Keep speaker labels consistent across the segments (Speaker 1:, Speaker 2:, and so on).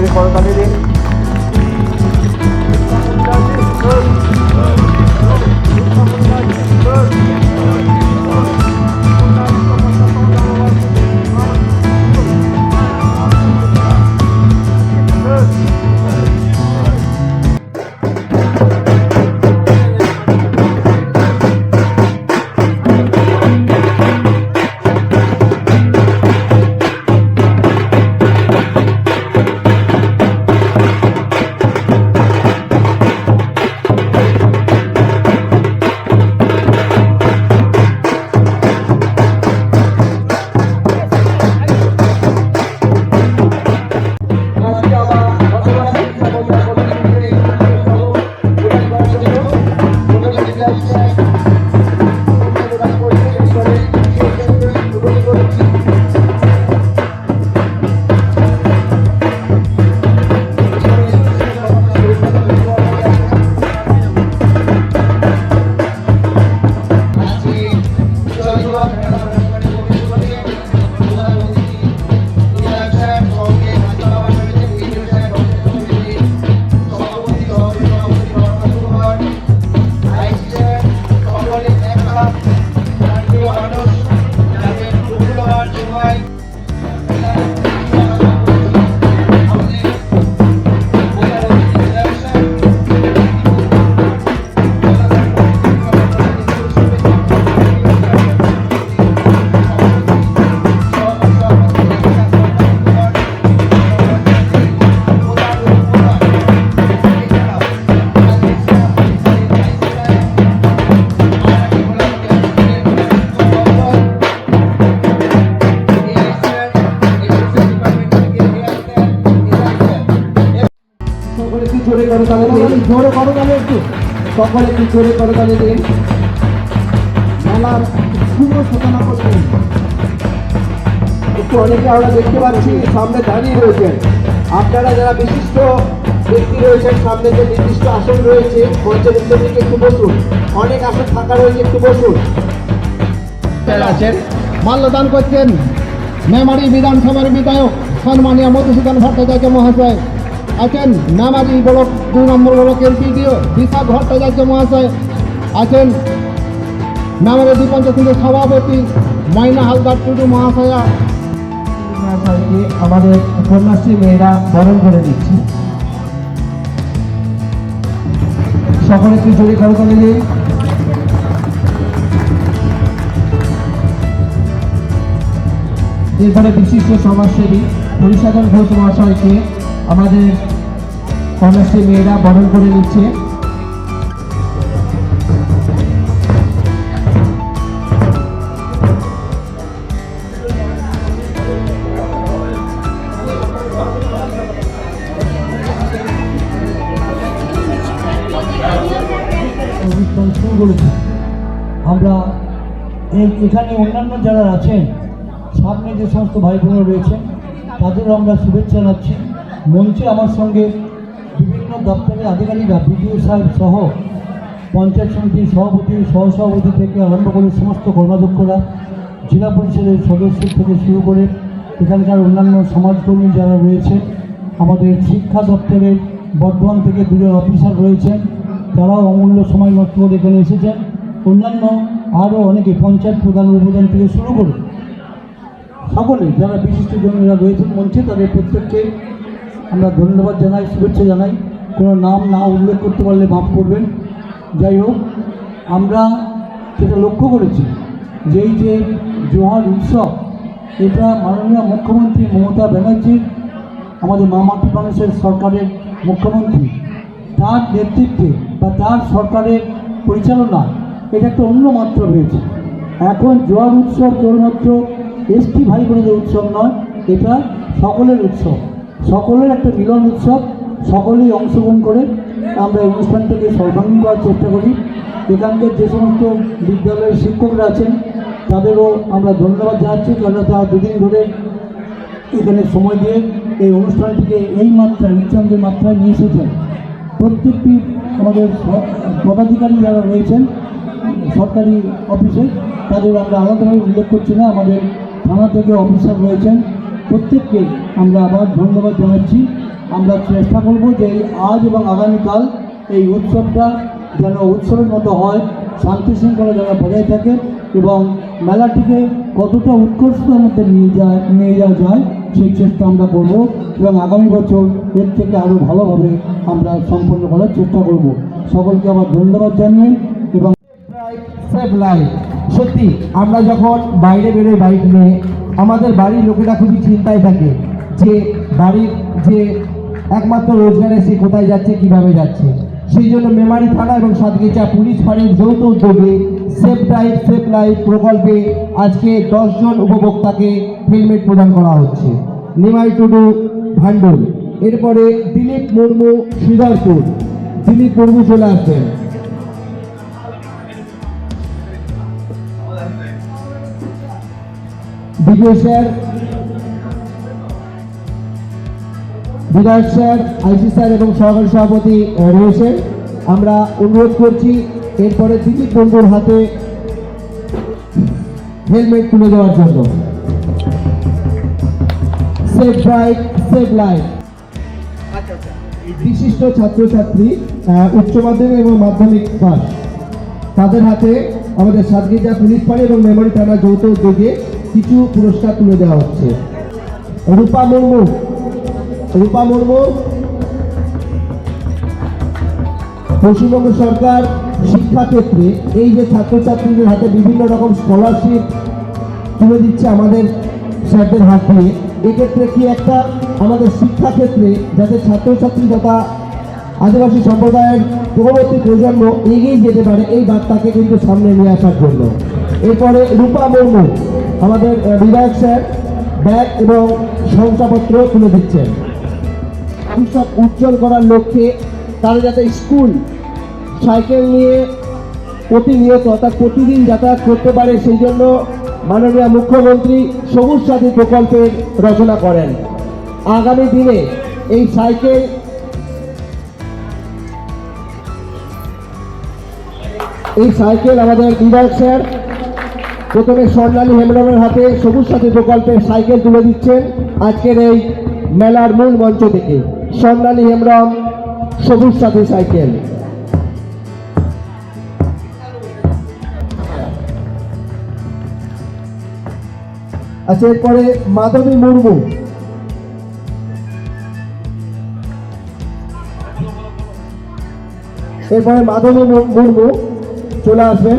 Speaker 1: del coronavirus সকলে একটু জোরে করে দিন? জোরে করো তাহলে একটু। সকলে জোরে করে তালে দিন? মেলার শুভ সূচনা করছেন একটু অনেকে আমরা দেখতে পাচ্ছি সামনে দাঁড়িয়ে রয়েছেন। আপনারা যারা বিশিষ্ট ব্যক্তি রয়েছেন সামনে যে নির্দিষ্ট আসন রয়েছে মঞ্চের উত্তর দিকে একটু বসুন। অনেক আসন ফাঁকা রয়েছে একটু বসুন। আছেন মাল্যদান করছেন। মেমারি বিধানসভার বিধায়ক সম্মানীয় মধুসূদন ভট্টাচার্য মহাশয়। আছেন মেমারি ব্লক দুই নম্বর ব্লকের বিডিও বিশাখ ভট্টাচার্য মহাশয়, আছেন মেমারি দ্বীপঞ্চায়েতের সভাপতি ময়না হালদার টুডু মহাশয়া। আমাদের কন্যাশ্রী মেয়েরা বরণ করে দিচ্ছি। সকলে একটু জোরে করতালি দিন। এরপরে বিশিষ্ট সমাজসেবী পরিসাধন ঘোষ মহাশয়কে আমাদের কন্যাশ্রী মেয়েরা বরণ করে নিচ্ছে।
Speaker 2: আমরা এখানে অন্যান্য যারা আছেন, সামনে যে সমস্ত ভাই বোনেরা রয়েছেন, তাদেরও আমরা শুভেচ্ছা জানাচ্ছি। মঞ্চে আমার সঙ্গে বিভিন্ন দপ্তরের আধিকারিকরা, বিডিও সাহেব সহ পঞ্চায়েত সমিতির সভাপতি, সহসভাপতি থেকে আরম্ভ করে সমস্ত কর্মাধ্যক্ষরা, জেলা পরিষদের সদস্য থেকে শুরু করে এখানকার অন্যান্য সমাজকর্মী যারা রয়েছে, আমাদের শিক্ষা দপ্তরের বর্ধমান থেকে দুজন অফিসার রয়েছেন, তারাও অমূল্য সময় নষ্ট করে এখানে এসেছেন। অন্যান্য আরও অনেকে পঞ্চায়েত প্রধান উপদান থেকে শুরু করে। সকলে যারা বিশিষ্ট জনেরা রয়েছেন মঞ্চে, তাদের প্রত্যেককে আমরা ধন্যবাদ জানাই, শুভেচ্ছা জানাই। কোনো নাম না উল্লেখ করতে পারলে মাফ করবেন। যাই হোক, আমরা সেটা লক্ষ্য করেছি যে এই যে জোহার উৎসব, এটা মাননীয় মুখ্যমন্ত্রী মমতা ব্যানার্জির আমাদের মামাটি মানুষের সরকারের মুখ্যমন্ত্রী, তার নেতৃত্বে বা তার সরকারের পরিচালনা এটা একটা অন্য মাত্রা হয়েছে। এখন জোয়ার উৎসব কেবলমাত্র এসটি ভাই বোনদের উৎসব নয়, এটা সকলের উৎসব। সকলের একটা মিলন উৎসব, সকলেই অংশগ্রহণ করে আমরা এই অনুষ্ঠানটাকে সর্বাঙ্গীন করার চেষ্টা করি। এখানকার যে সমস্ত বিদ্যালয়ের শিক্ষকরা আছেন, তাদেরও আমরা ধন্যবাদ জানাচ্ছি কারণ তারা দুদিন ধরে এখানে সময় দিয়ে এই অনুষ্ঠানটিকে এই মাত্রায় উচ্চাঙ্গের মাত্রায় নিয়ে এসেছেন। প্রত্যেকটি আমাদের পদাধিকারী যারা রয়েছেন, সরকারি অফিসে, তাদের আমরা আলাদাভাবে উল্লেখ করছি না। আমাদের থানা থেকে অফিসার রয়েছেন। প্রত্যেককে আমরা আবার ধন্যবাদ জানাচ্ছি। আমরা চেষ্টা করব যে আজ এবং আগামীকাল এই উৎসবটা যেন উৎসবের মতো হয়, শান্তি শৃঙ্খলা যেন বজায় থাকে এবং মেলাটিকে কতটা উৎকর্ষতার মধ্যে নিয়ে যায়, নিয়ে যাওয়া যায়, সেই চেষ্টা আমরা করব এবং আগামী বছর এর থেকে আরও ভালোভাবে আমরা সম্পন্ন করার চেষ্টা করব। সকলকে আবার ধন্যবাদ জানিয়ে এবং
Speaker 1: সত্যি, আমরা যখন বাইরে বেরোই বাইক নিয়ে আমাদের বাড়ির লোকেরা খুবই চিন্তায় থাকে যে বাড়ির যে একমাত্র রোজগারে সে কোথায় যাচ্ছে, কীভাবে যাচ্ছে। সেই জন্য মেমারি থানা এবং সাতগিচা পুলিশ ফাঁড়ির যৌথ উদ্যোগে সেফ ড্রাইভ, সেফ লাইফ প্রকল্পে আজকে দশজন উপভোক্তাকে হেলমেট প্রদান করা হচ্ছে। নিমাই টুডু ভান্ডুল। এরপরে দিলীপ মুর্মু শ্রীধরপুর দিলীপ মুর্মু চলে আসবেন। বিডিও স্যার বিধায়ক স্যার আইসি স্যার এবং সহকারী সভাপতি রয়েছেন আমরা অনুরোধ করছি এরপরে দিলীপ বন্ধুর হাতে হেলমেট তুলে দেওয়ার জন্য। সেফ ড্রাইভ সেফ লাইফ বিশিষ্ট ছাত্রছাত্রী উচ্চ মাধ্যমিক এবং মাধ্যমিক পাস তাদের হাতে আমাদের সাতগিজা পুলিশ পাড়ি এবং মেমোরি থানা যৌথ উদ্যোগে কিছু পুরস্কার তুলে দেওয়া হচ্ছে। রূপা মুর্মু রূপা মুর্মু, পশ্চিমবঙ্গ সরকার শিক্ষাক্ষেত্রে এই যে ছাত্রছাত্রীদের হাতে বিভিন্ন রকম স্কলারশিপ তুলে দিচ্ছে আমাদের স্যারদের হাত দিয়ে, এক্ষেত্রে কি একটা আমাদের শিক্ষাক্ষেত্রে যাতে ছাত্রছাত্রী তথা আদিবাসী সম্প্রদায়ের পরবর্তী প্রজন্ম এগিয়ে যেতে পারে, এই বার্তাকে কিন্তু সামনে নিয়ে আসার জন্য। এরপরে রূপা মুর্মু আমাদের বিধায়ক স্যার, ব্যাগ এবং শংসাপত্র তুলে দিচ্ছেন। ভবিষ্যৎ উজ্জ্বল করার লক্ষ্যে তারা যাতে স্কুল, সাইকেল নিয়ে প্রতিনিয়ত, অর্থাৎ প্রতিদিন যাতায়াত করতে পারে, সেই জন্য মাননীয় মুখ্যমন্ত্রী সবুজ সাথী প্রকল্পের রচনা করেন। আগামী দিনে এই সাইকেল এই সাইকেল আমাদের বিধায়ক স্যার প্রথমে স্বর্ণালী হেমরমের হাতে সবুজ সাথী প্রকল্পের সাইকেল তুলে দিচ্ছেন আজকের এই মেলার মূল মঞ্চ থেকে। স্বর্ণালী হেমরম, সবুজ সাথী সাইকেল। আচ্ছা এরপরে মাধবী মুর্মু। এরপরে মাধবী মুর্মু চলে আসবেন।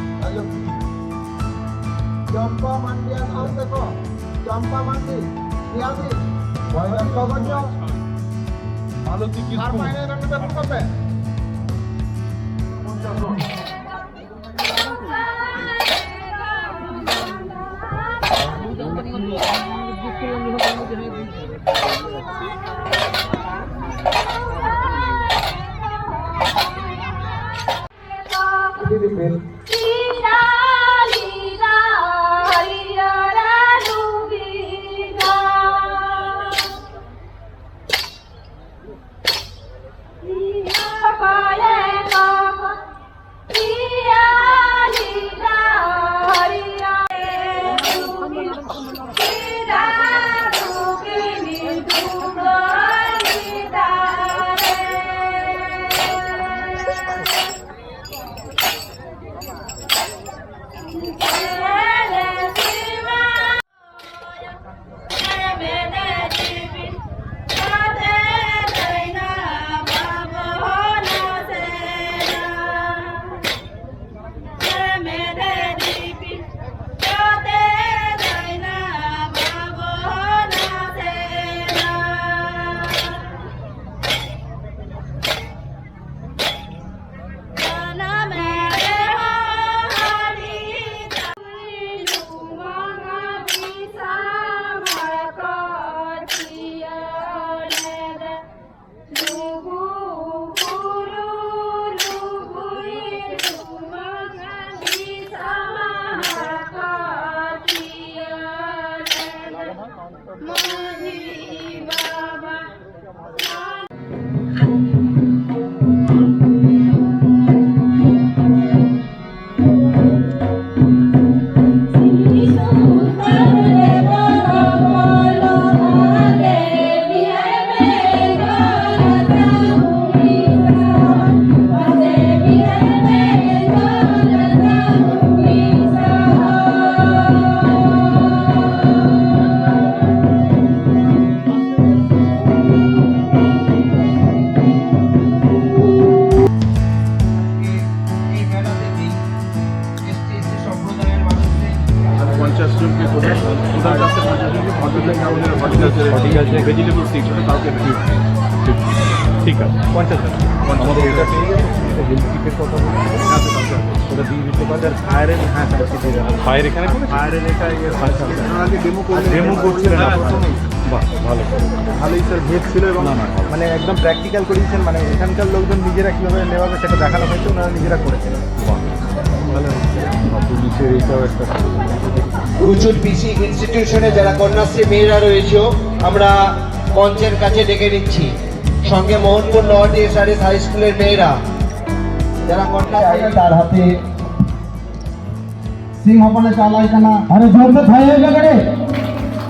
Speaker 1: চম্পা মান্ডিয়া খাও দেখো। চম্পা মান্ডি পিয়াজি লগন্য
Speaker 3: আর মাইনে রঙ দেখুন কবে?
Speaker 1: দিবেন
Speaker 4: লীলা
Speaker 5: ফায়ার এখানে ডেমো ডেমো করছিলেন বাহ ভালো।
Speaker 6: ভালোই স্যার ভেদ ছিল এবং। মানে একদম প্র্যাকটিক্যাল করিয়েছেন মানে এখানকার লোকজন নিজেরা কীভাবে নেওয়াবে সেটা দেখানো হয়েছে ওনারা নিজেরা করেছেন।
Speaker 5: বাহ ভালো। পুলিশের এইটাও
Speaker 1: পিসি ইনস্টিটিউশনে যারা কন্যাশ্রী মেয়েরা রয়েছে আমরা মঞ্চের কাছে ডেকে নিচ্ছি। সঙ্গে Mohanpur north S R S high স্কুলের মেয়েরা। যারা কন্যাশ্রী তার হাতে
Speaker 2: সিংহপালে চালাই কানা আরে জোরতে খাই হয়ে গেলে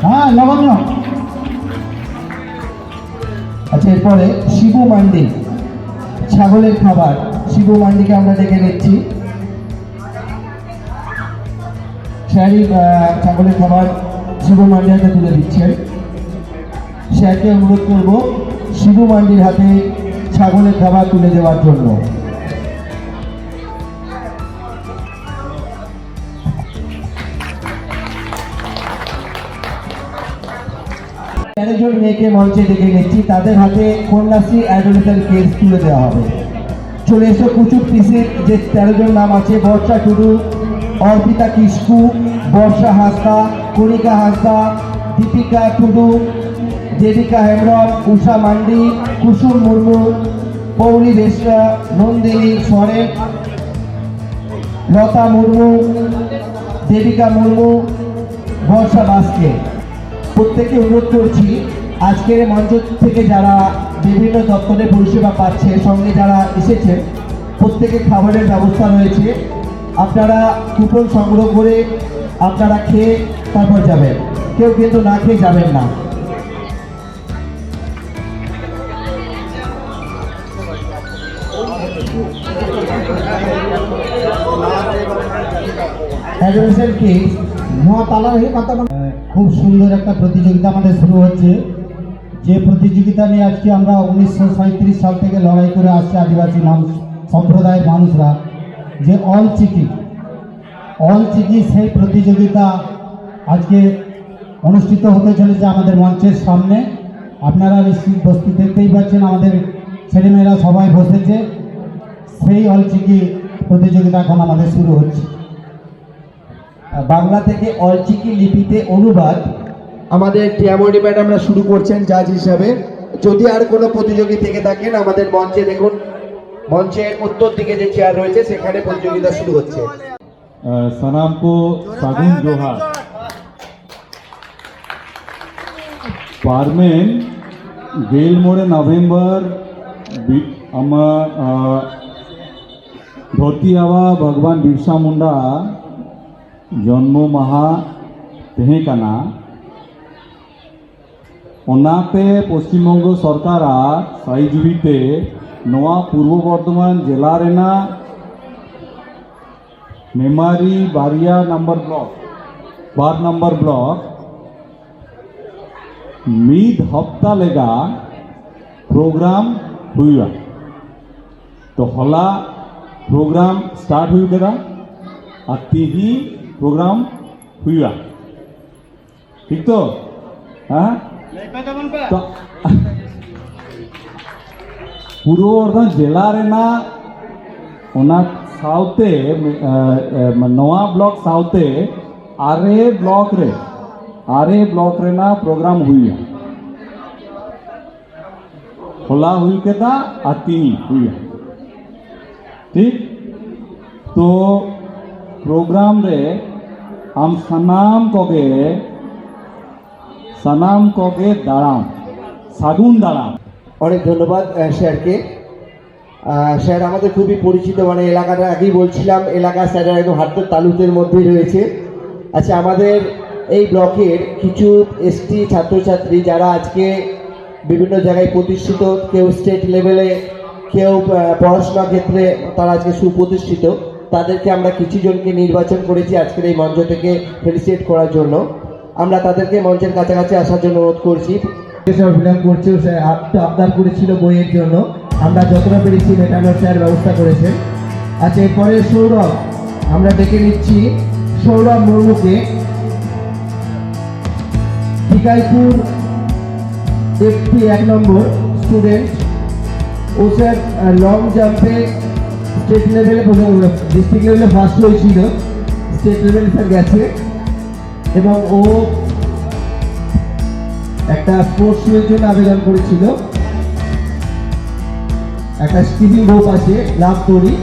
Speaker 2: হ্যাঁ লবণ্য
Speaker 1: আচ্ছা এরপরে শিবু মান্ডি, ছাগলের খাবার। শিবু মান্ডিকে আমরা ডেকে নিচ্ছি। স্যারই ছাগলের খাবার শিবু মান্ডি হাতে তুলে দিচ্ছেন স্যারকে অনুরোধ করব শিবু মান্ডির হাতে ছাগলের খাবার তুলে দেওয়ার জন্য। তেরো জন মেয়েকে মঞ্চে ডেকে নিচ্ছি তাদের হাতে কন্যাশ্রী অ্যাডোলেসেন্ট কেস তুলে দেওয়া হবে। চলে এসো কুচুর পিসির যে তেরো জন নাম আছে, বর্ষা টুডু, অর্পিতা কিস্কু বর্ষা হাসদা, কণিকা হাসদা, দীপিকা টুডু, দেবিকা হেমব্রম, উষা মান্ডি, কুসুম মুর্মু, পৌলি বেসরা নন্দিনী সরেন লতা মুর্মু, দেবিকা মুর্মু, বর্ষা বাসকে। প্রত্যেকে অনুরোধ করছি, আজকের মঞ্চ থেকে যারা বিভিন্ন দপ্তরে পরিষেবা পাচ্ছে, সঙ্গে যারা এসেছেন, প্রত্যেকে খাবারের ব্যবস্থা রয়েছে। আপনারা কুপন সংগ্রহ করে আপনারা খেয়ে তারপর যাবেন। কেউ কিন্তু না খেয়ে যাবেন না। অ্যাডমিশন কি
Speaker 2: খুব সুন্দর একটা প্রতিযোগিতা আমাদের শুরু হচ্ছে। যে প্রতিযোগিতা নিয়ে আজকে আমরা উনিশশো সাল থেকে লড়াই করে আসছে আদিবাসী মানুষ, সম্প্রদায়ের মানুষরা, যে অল চিকি অল চিকি সেই প্রতিযোগিতা আজকে অনুষ্ঠিত হতে চলেছে আমাদের মঞ্চের সামনে। আপনারা নিশ্চিত বস্তি দেখতেই পাচ্ছেন আমাদের ছেলেমেয়েরা সবাই বসেছে। সেই অল চিকি প্রতিযোগিতা এখন আমাদের শুরু হচ্ছে।
Speaker 1: বাংলা থেকে অলচিকি লিপিতে অনুবাদ। আমাদের টিয়ামরি ম্যাডামরা শুরু করছেন জাজ হিসাবে। যদি আর কোনো প্রতিযোগী থেকে থাকেন আমাদের মঞ্চে দেখুন মঞ্চের উত্তর দিকে যে চেয়ার রয়েছে সেখানে প্রতিযোগিতা শুরু হচ্ছে।
Speaker 5: পারমেন গেল মোড়ে নভেম্বর আমার ভর্তি আওয়া ভগবান বিরসা মুন্ডা। ᱡᱚᱱᱢᱚ ᱢᱟᱦᱟ ᱛᱮᱦᱮᱸ ᱠᱟᱱᱟ ᱚᱱᱟᱛᱮ ᱯᱚᱥᱪᱤᱢ ᱵᱚᱝᱜᱚ ᱥᱚᱨᱠᱟᱨᱟᱜ ᱥᱟᱭᱡᱤᱵᱤ ᱛᱮ ᱱᱚᱣᱟ ᱯᱩᱨᱵᱚ ᱵᱚᱨᱫᱷᱚᱢᱟᱱ ᱡᱮᱞᱟ ᱨᱮᱱᱟᱜ মেমারি বারিয়া নাম্বার ব্লক বার নাম্বার ব্লক মিড হপ্তা লেগা প্রোগ্রাম হুইয়া তো হলা প্রোগ্রাম স্টার্ট হুই আর তিহি प्रोग्राम हुआ ठीक तो पूर्वर्धन ज़िले साउते नवा ब्लॉक साउते आरे ब्लॉक रे आरे ब्लॉक रेना प्रोग्राम हुआ खोला हुई के तीन हुआ ठीक तो प्रोग्राम रे আম সানাম কবে? সানাম কবে দাঁড়াম সাগুন দাঁড়াম
Speaker 1: অনেক ধন্যবাদ স্যারকে। স্যার, আমাদের খুবই পরিচিত মানে এলাকাটা আগেই বলছিলাম, এলাকা স্যারের একদম হাতের তালুতের মধ্যেই রয়েছে। আচ্ছা আমাদের এই ব্লকের কিছু এসটি ছাত্রছাত্রী যারা আজকে বিভিন্ন জায়গায় প্রতিষ্ঠিত, কেউ স্টেট লেভেলে, কেউ পড়াশোনার ক্ষেত্রে তারা আজকে সুপ্রতিষ্ঠিত। তাদেরকে আমরা কিছু জনকে নির্বাচন করেছি আজকের এই মঞ্চ থেকে ফেলিসিয়েট করার জন্য। আমরা তাদেরকে মঞ্চের কাছাকাছি আসার জন্য অনুরোধ করছি। করছে আবদার করেছিল বইয়ের জন্য। আমরা যতটা পেরেছি মেটানোর স্যার ব্যবস্থা করেছেন। আচ্ছা এরপরে সৌরভ। আমরা ডেকে নিচ্ছি সৌরভ মুর্মুকে। টিকাইপুর একটি এক নম্বর স্টুডেন্ট ও স্যার লং জাম্পে স্টেট লেভেলে ডিস্ট্রিক্ট লেভেলে ফার্স্ট হয়েছিল। স্টেট লেভেলে স্যার গেছে। এবং ও একটা স্পোর্টস শুয়ের জন্য আবেদন করেছিল। একটা স্কিপিং গ্রুপ আছে লাভ দড়ি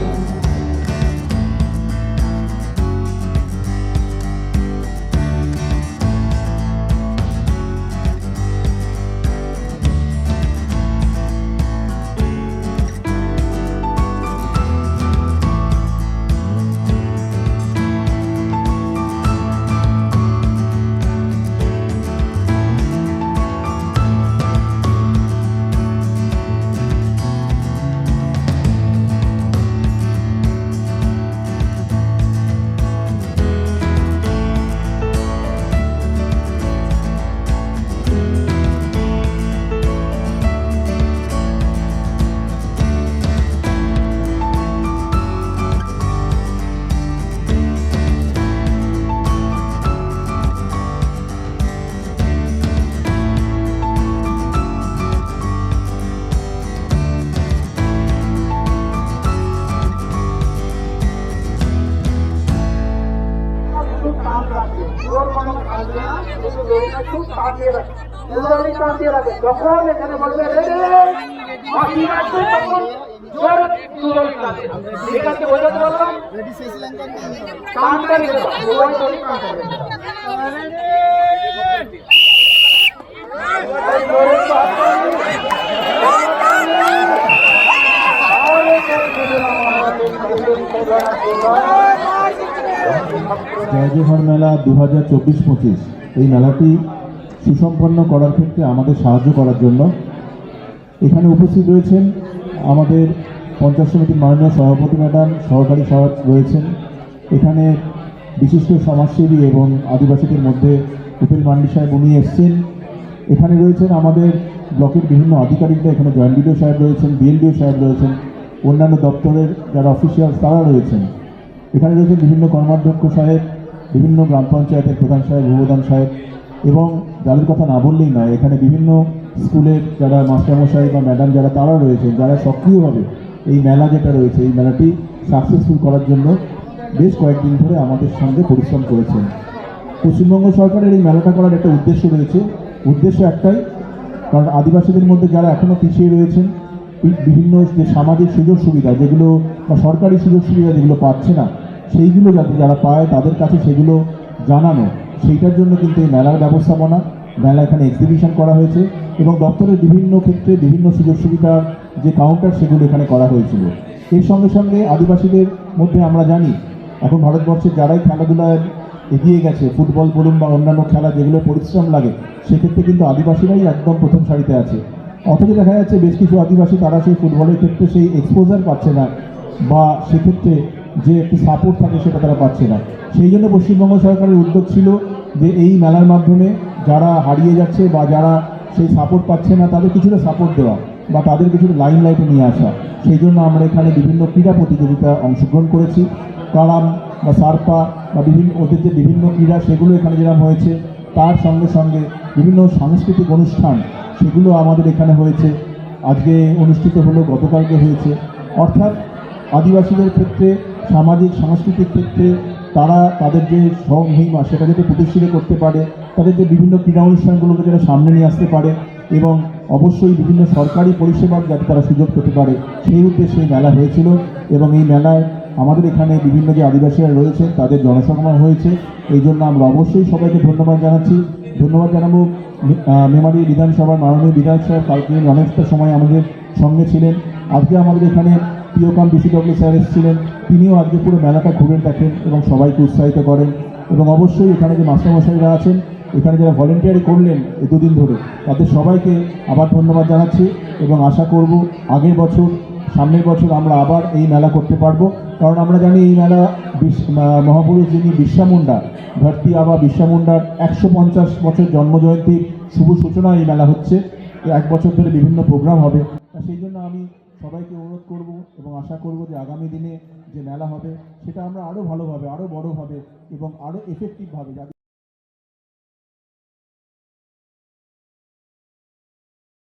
Speaker 7: জয়জোহর মেলা দু হাজার চব্বিশ পঁচিশ। এই মেলাটি সুসম্পন্ন করার ক্ষেত্রে আমাদের সাহায্য করার জন্য। এখানে উপস্থিত রয়েছেন আমাদের পঞ্চায়েত সমিতির মাননীয় সভাপতি ম্যাডাম সহকারী সভাপতি রয়েছেন। এখানে বিশিষ্ট সমাজসেবী এবং আদিবাসীদের মধ্যে উপেল মান্ডি সাহেব উনি এসছেন। এখানে রয়েছেন আমাদের ব্লকের বিভিন্ন আধিকারিকরা, এখানে জয়েন্ট বিডিও সাহেব রয়েছেন বিএলডিও সাহেব রয়েছেন, অন্যান্য দপ্তরের যারা অফিসিয়াল তারা রয়েছেন। এখানে রয়েছেন বিভিন্ন কর্মাধ্যক্ষ সাহেব, বিভিন্ন গ্রাম পঞ্চায়েতের প্রধান সাহেব, উপপ্রধান সাহেব এবং যাদের কথা না বললেই নয়, এখানে বিভিন্ন স্কুলের যারা মাস্টারমশাই বা ম্যাডাম যারা, তারা রয়েছেন, যারা সক্রিয়ভাবে এই মেলা যেটা রয়েছে, এই মেলাটি সাকসেসফুল করার জন্য বেশ কয়েকদিন ধরে আমাদের সঙ্গে পরিশ্রম করেছেন। পশ্চিমবঙ্গ সরকারের এই মেলাটা করার একটা উদ্দেশ্য রয়েছে। উদ্দেশ্য একটাই, কারণ আদিবাসীদের মধ্যে যারা এখনও পিছিয়ে রয়েছেন বিভিন্ন যে সামাজিক সুযোগ সুবিধা, যেগুলো বা সরকারি সুযোগ সুবিধা যেগুলো পাচ্ছে না, সেইগুলো যাতে যারা পায় তাদের কাছে সেগুলো জানানো, সেইটার জন্য কিন্তু এই মেলার ব্যবস্থাপনা মেলা এখানে এক্সিবিশন করা হয়েছে এবং দপ্তরের বিভিন্ন ক্ষেত্রে বিভিন্ন সুযোগ সুবিধার যে কাউন্টার সেগুলো এখানে করা হয়েছিল। এর সঙ্গে সঙ্গে আদিবাসীদের মধ্যে আমরা জানি, এখন ভারতবর্ষের যারাই খেলাধুলায় এগিয়ে গেছে, ফুটবল বলুন বা অন্যান্য খেলা যেগুলো পরিশ্রম লাগে, সেক্ষেত্রে কিন্তু আদিবাসীরাই একদম প্রথম সারিতে আছে। অথচ দেখা যাচ্ছে বেশ কিছু আদিবাসী তারা সেই ফুটবলের ক্ষেত্রে সেই এক্সপোজার পাচ্ছে না, বা সেক্ষেত্রে যে একটি সাপোর্ট থাকে সেটা তারা পাচ্ছে না। সেই জন্য পশ্চিমবঙ্গ সরকারের উদ্যোগ ছিল যে এই মেলার মাধ্যমে যারা হারিয়ে যাচ্ছে বা যারা সেই সাপোর্ট পাচ্ছে না, তাদের কিছুটা সাপোর্ট দেওয়া। বা তাদের কিছু লাইন লাইটে নিয়ে আসা। সেই জন্য আমরা এখানে বিভিন্ন ক্রীড়া প্রতিযোগিতা অংশগ্রহণ করেছি। কালাম বা সারপা বা বিভিন্ন ওদের যে বিভিন্ন ক্রীড়া, সেগুলো এখানে যেরকম হয়েছে, তার সঙ্গে সঙ্গে বিভিন্ন সাংস্কৃতিক অনুষ্ঠান, সেগুলো আমাদের এখানে হয়েছে। আজকে অনুষ্ঠিত হলো, গতকালকে হয়েছে। অর্থাৎ আদিবাসীদের ক্ষেত্রে, সামাজিক, সাংস্কৃতিক ক্ষেত্রে তারা তাদের যে স্বমহিমা, সেটা যাতে প্রতিষ্ঠিত করতে পারে, তাদের যে বিভিন্ন ক্রীড়া অনুষ্ঠানগুলোকে যারা সামনে নিয়ে আসতে পারে এবং অবশ্যই বিভিন্ন সরকারি পরিষেবার যাতে তারা সুযোগ পেতে পারে, সেই উদ্দেশ্যে মেলা হয়েছিল এবং এই মেলায় আমাদের এখানে বিভিন্ন যে আদিবাসীরা রয়েছে তাদের জনসমাগম হয়েছে। এই জন্য আমরা অবশ্যই সবাইকে ধন্যবাদ জানাচ্ছি। ধন্যবাদ জানাব মেমারি বিধানসভার মাননীয় বিধায়ক সাহেব কালকে অনেকটা সময় আমাদের সঙ্গে ছিলেন। আজকে আমাদের এখানে প্রিয়কাম বিসিডব্লিউ স্যার এসেছিলেন। তিনিও আজকে পুরো মেলাটা ঘুরে দেখেন এবং সবাইকে উৎসাহিত করেন। এবং অবশ্যই এখানে যে মাস্টারমশাইরা আছেন এখানে যারা ভলেন্টিয়ারি করলেন এই দুদিন ধরে, তাদের সবাইকে আবার ধন্যবাদ জানাচ্ছি এবং আশা করব আগের বছর, সামনের বছর আমরা আবার এই মেলা করতে পারব। কারণ আমরা জানি এই মেলা মহাপুরুষ যিনি বিশ্বা মুন্ডা, ধরতি আবা বিশ্বা মুন্ডার একশো পঞ্চাশ বছর জন্মজয়ন্তীর শুভ সূচনা এই মেলা হচ্ছে। এক বছর ধরে বিভিন্ন প্রোগ্রাম হবে। সেই জন্য আমি সবাইকে অনুরোধ করব এবং আশা করব যে আগামী দিনে যে মেলা হবে, সেটা আমরা আরও ভালোভাবে আরও বড়োভাবে এবং আরও এফেক্টিভভাবে